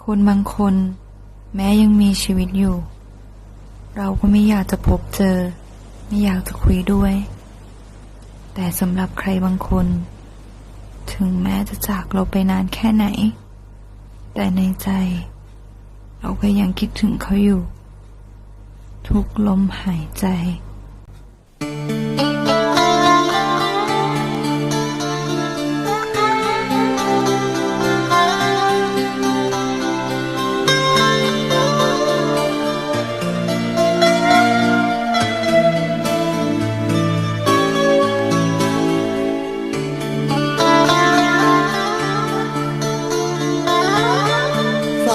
คนบางคน แม้ยังมีชีวิตอยู่ เราก็ไม่อยากจะพบเจอ ไม่อยากจะคุยด้วย แต่สำหรับใครบางคน ถึงแม้จะจากเราไปนานแค่ไหน แต่ในใจ เราก็ยังคิดถึงเขาอยู่ ทุกลมหายใจ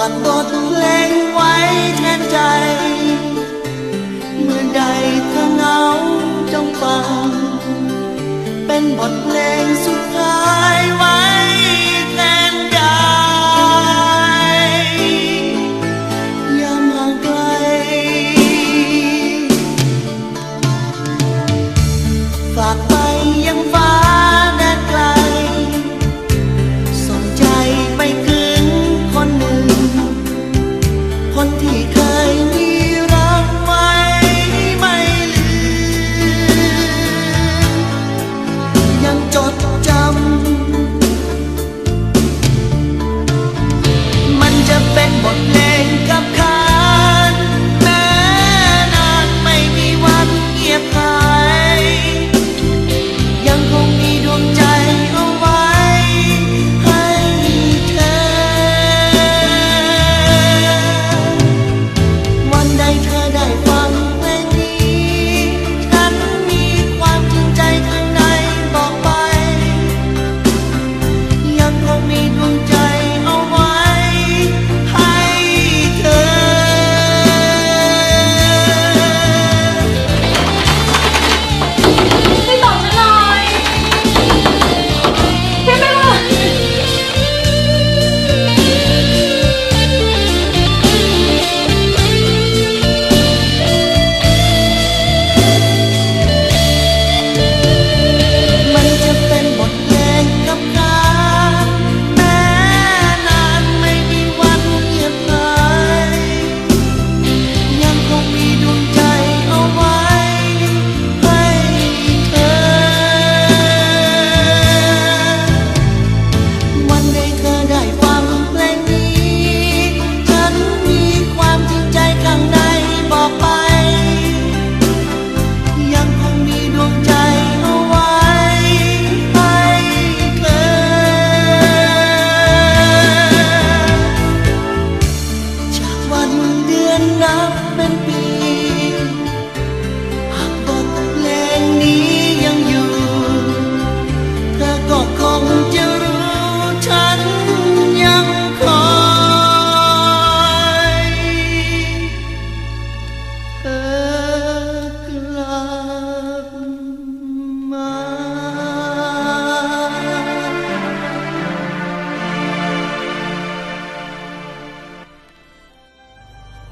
ากบทเพลงไว้แทนใจ เมื่อใดเธอเหงาจงฟัง เป็นบทเพลง เ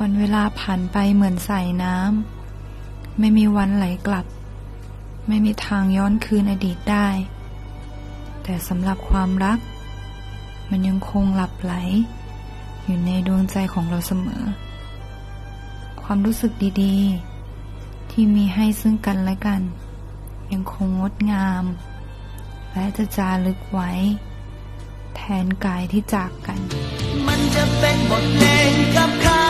วันเวลาผ่านไปเหมือนสายน้ำไม่มีวันไหลกลับ ไม่มีทางย้อนคืนอดีตได้ แต่สำหรับความรัก มันยังคงหลับไหล อยู่ในดวงใจของเราเสมอ ความรู้สึกดีๆ ที่มีให้ซึ่งกันและกัน ยังคงงดงาม และจะจารึกไว้ แทนกายที่จากกัน มันจะเป็นบทเพลงกับคา